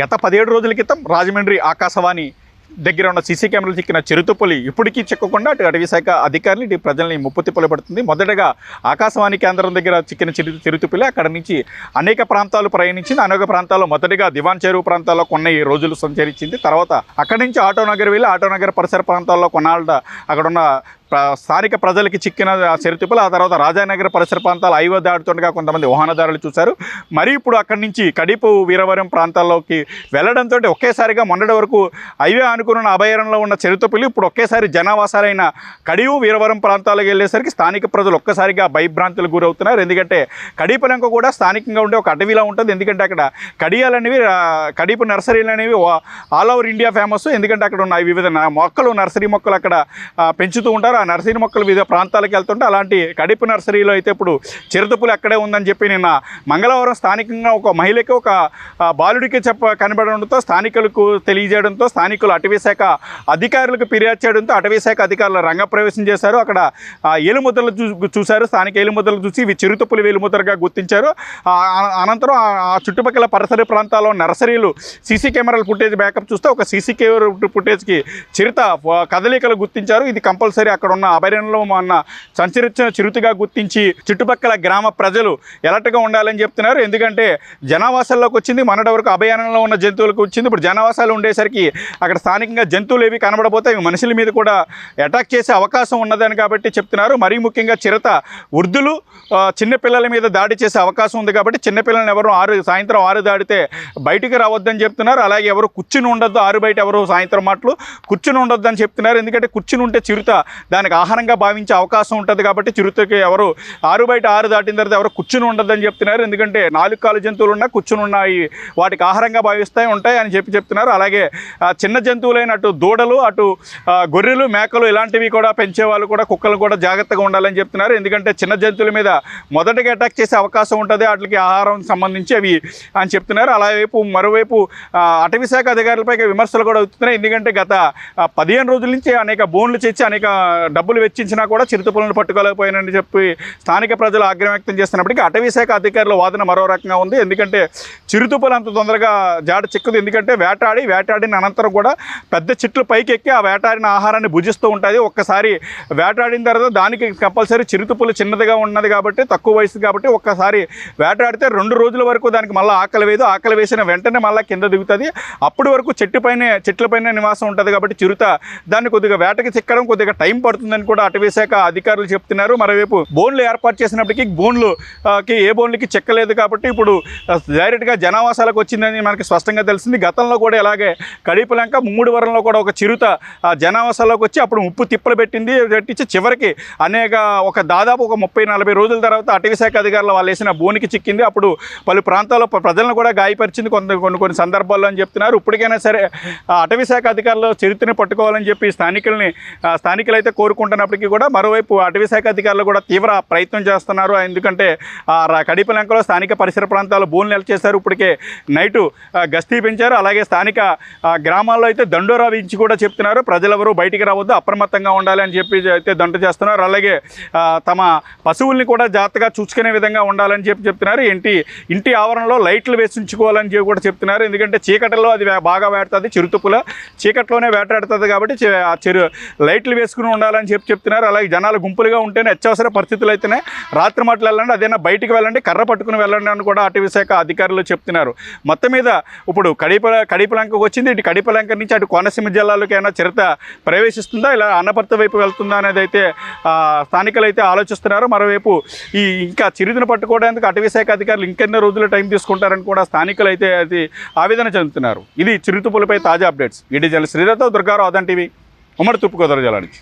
గత పదిహేడు రోజుల క్రితం రాజమండ్రి ఆకాశవాణి దగ్గర ఉన్న సీసీ కెమెరాలు చిక్కిన చిరుతుపులి ఇప్పటికీ చిక్కకుండా అటు అటవీ శాఖ అధికారులు ఇటు ప్రజల్ని ముప్పు తిప్పలు పడుతుంది మొదటగా ఆకాశవాణి కేంద్రం దగ్గర చిక్కిన చిరు చిరుతుపులి అక్కడ నుంచి అనేక ప్రాంతాలు ప్రయాణించింది. అనేక ప్రాంతాల్లో మొదటిగా దివాన్ చెరువు ప్రాంతాల్లో కొన్ని రోజులు సంచరించింది. తర్వాత అక్కడి నుంచి ఆటో నగర్ వెళ్ళి ఆటోనగర్ పరిసర ప్రాంతాల్లో కొన్నాళ్ళ అక్కడున్న స్థానిక ప్రజలకి చిక్కిన ఆ చిరుతిప్పులు ఆ తర్వాత రాజానగర పరిసర ప్రాంతాలు ఐవ దాడుతుండగా కొంతమంది వాహనదారులు చూశారు. మరి ఇప్పుడు అక్కడి నుంచి కడిపు వీరవరం ప్రాంతాల్లోకి వెళ్ళడంతో ఒకేసారిగా మొన్నటి వరకు హైవే అనుకున్న అభయారణ్యంలో ఉన్న చిరుతపులి ఇప్పుడు ఒకేసారి జనావాసాలైన కడియు వీరవరం ప్రాంతాలకు వెళ్ళేసరికి స్థానిక ప్రజలు ఒక్కసారిగా భయభ్రాంతులకు గురవుతున్నారు. ఎందుకంటే కడిపలంక కూడా స్థానికంగా ఉండే ఒక అటవీలా ఉంటుంది. ఎందుకంటే అక్కడ కడియాలు అనేవి కడిపు నర్సరీలు అనేవి ఆల్ ఓవర్ ఇండియా ఫేమస్. ఎందుకంటే అక్కడ ఉన్న వివిధ మొక్కలు నర్సరీ మొక్కలు అక్కడ పెంచుతూ ఉంటారు. నర్సరీ మొక్కలు వివిధ ప్రాంతాలకు వెళ్తుంటే అలాంటి కడిపు నర్సరీలో అయితే ఇప్పుడు చిరుతపులు అక్కడే ఉందని చెప్పి నిన్న మంగళవారం స్థానికంగా ఒక మహిళకి ఒక బాలుడికి చెప్ప కనబడడంతో స్థానికులకు తెలియజేయడంతో స్థానికులు అటవీ శాఖ అధికారులకు ఫిర్యాదు చేయడంతో అటవీ శాఖ అధికారులు రంగప్రవేశం చేశారు. అక్కడ ఏలుముద్రలు చూశారు. స్థానిక ఏలుముద్రలు చూసి ఇవి చిరుతపులు వేలుముద్రగా గుర్తించారు. అనంతరం ఆ చుట్టుపక్కల పరిసర ప్రాంతాల్లో నర్సరీలు సీసీ కెమెరాల ఫుటేజ్ బ్యాకప్ చూస్తే ఒక సీసీ కెమెరా ఫుటేజ్కి చిరుత కదలికలు గుర్తించారు. ఇది కంపల్సరీ అక్కడ ఉన్న అభయారణ్యంలో మొన్న సంచరించిన చిరుతగా గుర్తించి చుట్టుపక్కల గ్రామ ప్రజలు ఎలర్ట్గా ఉండాలని చెప్తున్నారు. ఎందుకంటే జనావాసాల్లోకి వచ్చింది మొన్నటి వరకు అభయారణ్యంలో ఉన్న జంతువులకు వచ్చింది. ఇప్పుడు జనావాసాలు ఉండేసరికి అక్కడ స్థానికంగా జంతువులు ఏవి కనబడబోతే అవి మనుషుల మీద కూడా అటాక్ చేసే అవకాశం ఉన్నదని కాబట్టి చెప్తున్నారు. మరీ ముఖ్యంగా చిరత వృద్ధులు చిన్నపిల్లల మీద దాడి చేసే అవకాశం ఉంది కాబట్టి చిన్నపిల్లలను ఎవరు ఆరు సాయంత్రం ఆరు దాడితే బయటికి రావద్దని చెప్తున్నారు. అలాగే ఎవరు కూర్చుని ఉండొద్దు ఆరు బయట ఎవరు సాయంత్రం మాటలు కూర్చుని ఉండొద్దని చెప్తున్నారు. ఎందుకంటే కూర్చుని ఉంటే చిరుత దానికి ఆహారంగా భావించే అవకాశం ఉంటుంది కాబట్టి చిరుతకి ఎవరు ఆరు బయట ఆరు దాటిన తర్వాత ఎవరు కూర్చుని ఉండదని చెప్తున్నారు. ఎందుకంటే నాలుగు కాలు జంతువులు ఉన్నా కూర్చుని ఉన్నాయి. వాటికి ఆహారంగా భావిస్తాయి ఉంటాయి అని చెప్పి చెప్తున్నారు. అలాగే చిన్న జంతువులైన అటు దూడలు అటు గొర్రెలు మేకలు ఇలాంటివి కూడా పెంచే వాళ్ళు కూడా కుక్కలు కూడా జాగ్రత్తగా ఉండాలని చెప్తున్నారు. ఎందుకంటే చిన్న జంతువుల మీద మొదటగా అటాక్ చేసే అవకాశం ఉంటుంది. వాటికి ఆహారం సంబంధించి అవి అని చెప్తున్నారు. అలావైపు మరోవైపు అటవీ శాఖ అధికారులపై విమర్శలు కూడా అవుతున్నాయి. ఎందుకంటే గత పదిహేను రోజుల నుంచి అనేక బోన్లు చేసి అనేక డబ్బులు వెచ్చించినా కూడా చిరుతపులను పట్టుకోలేకపోయానని చెప్పి స్థానిక ప్రజలు ఆగ్రహం వ్యక్తం చేస్తున్నప్పటికీ అటవీ శాఖ అధికారుల వాదన మరో రకంగా ఉంది. ఎందుకంటే చిరుతుపులు అంత తొందరగా జాడ చిక్కదు ఎందుకంటే వేటాడి వేటాడిన అనంతరం కూడా పెద్ద చెట్లు పైకి ఎక్కి ఆ వేటాడిన ఆహారాన్ని భుజిస్తూ ఉంటుంది. ఒక్కసారి వేటాడిన తర్వాత దానికి కంపల్సరీ చిరుతుపులు చిన్నదిగా ఉన్నది కాబట్టి తక్కువ వయసు కాబట్టి ఒక్కసారి వేటాడితే రెండు రోజుల వరకు దానికి మళ్ళీ ఆకలి వేదు ఆకలి వేసిన వెంటనే మళ్ళీ కింద దిగుతుంది. అప్పటి వరకు చెట్టుపైనే చెట్లపైన నివాసం ఉంటుంది కాబట్టి చిరుత దాన్ని కొద్దిగా వేటకి చిక్కడం కొద్దిగా టైం పడుతుందని కూడా అటవీ శాఖ అధికారులు చెప్తున్నారు. మరోవైపు బోన్లు ఏర్పాటు చేసినప్పటికీ బోన్లు కి ఏ బోన్లకి చెక్కలేదు కాబట్టి ఇప్పుడు డైరెక్ట్గా జనావాసాలకు వచ్చిందని మనకి స్పష్టంగా తెలిసింది. గతంలో కూడా ఇలాగే కడిపలంక మూడు వరంలో కూడా ఒక చిరుత జనావాసాలకు వచ్చి అప్పుడు ఉప్పు తిప్పలు పెట్టింది. పెట్టించి చివరికి అనేక ఒక దాదాపు ఒక ముప్పై నలభై రోజుల తర్వాత అటవీశాఖ అధికారులు వాళ్ళు వేసిన బోనికి చిక్కింది. అప్పుడు పలు ప్రాంతాల్లో ప్రజలను కూడా గాయపరిచింది. కొంత కొన్ని కొన్ని సందర్భాల్లో అని చెప్తున్నారు. ఇప్పటికైనా సరే అటవీశాఖ అధికారులు చరిత్రను పట్టుకోవాలని చెప్పి స్థానికుల్ని స్థానికులైతే కోరుకుంటున్నప్పటికీ కూడా మరోవైపు అటవీ శాఖ అధికారులు కూడా తీవ్ర ప్రయత్నం చేస్తున్నారు. ఎందుకంటే కడిపలంకలో స్థానిక పరిసర ప్రాంతాలు భూములు నెల చేశారు ఇప్పటికే నైటు గస్తీ పెంచారు అలాగే స్థానిక గ్రామాల్లో అయితే దండోరా వించి కూడా చెప్తున్నారు. ప్రజలెవరూ బయటికి రావద్దు అప్రమత్తంగా ఉండాలి అని చెప్పి అయితే దండ చేస్తున్నారు. అలాగే తమ పశువుల్ని కూడా జాగ్రత్తగా చూసుకునే విధంగా ఉండాలని చెప్పి చెప్తున్నారు. ఇంటి ఇంటి ఆవరణలో లైట్లు వేసించుకోవాలని చెప్పి కూడా చెప్తున్నారు. ఎందుకంటే చీకటిలో అది బాగా వేడుతుంది చిరుతుపుల. చీకట్లోనే వేటాడుతుంది కాబట్టి చెరు ఆ చిరు లైట్లు వేసుకుని ఉండాలి ఉండాలని చెప్పి చెప్తున్నారు. అలాగే జనాలు గుంపులుగా ఉంటేనే అత్యవసర పరిస్థితులు అయితేనే రాత్రి మాటలు వెళ్ళండి అదేనా బయటికి వెళ్ళండి కర్ర పట్టుకుని వెళ్ళండి అని కూడా అటవీ శాఖ అధికారులు చెప్తున్నారు. మొత్తం మీద ఇప్పుడు కడిప కడిపలంకకు వచ్చింది ఇటు కడిపలంక నుంచి అటు కోనసీమ జిల్లాలోకైనా చిరత ప్రవేశిస్తుందా? ఇలా అన్నపర్త వైపు వెళ్తుందా అనేది అయితే స్థానికులు అయితే ఆలోచిస్తున్నారు. మరోవైపు ఈ ఇంకా చిరుతను పట్టుకోవడానికి అటవీ శాఖ అధికారులు ఇంకెన్నో రోజులు టైం తీసుకుంటారని కూడా స్థానికులు అయితే అది ఆవేదన చెందుతున్నారు. ఇది చిరుతుపులపై తాజా అప్డేట్స్. ఈడీ జల శ్రీరథ దుర్గారావు అదన్ టీవీ ఉమ్మడి తూర్పుగోదావరి జిల్లా నుంచి.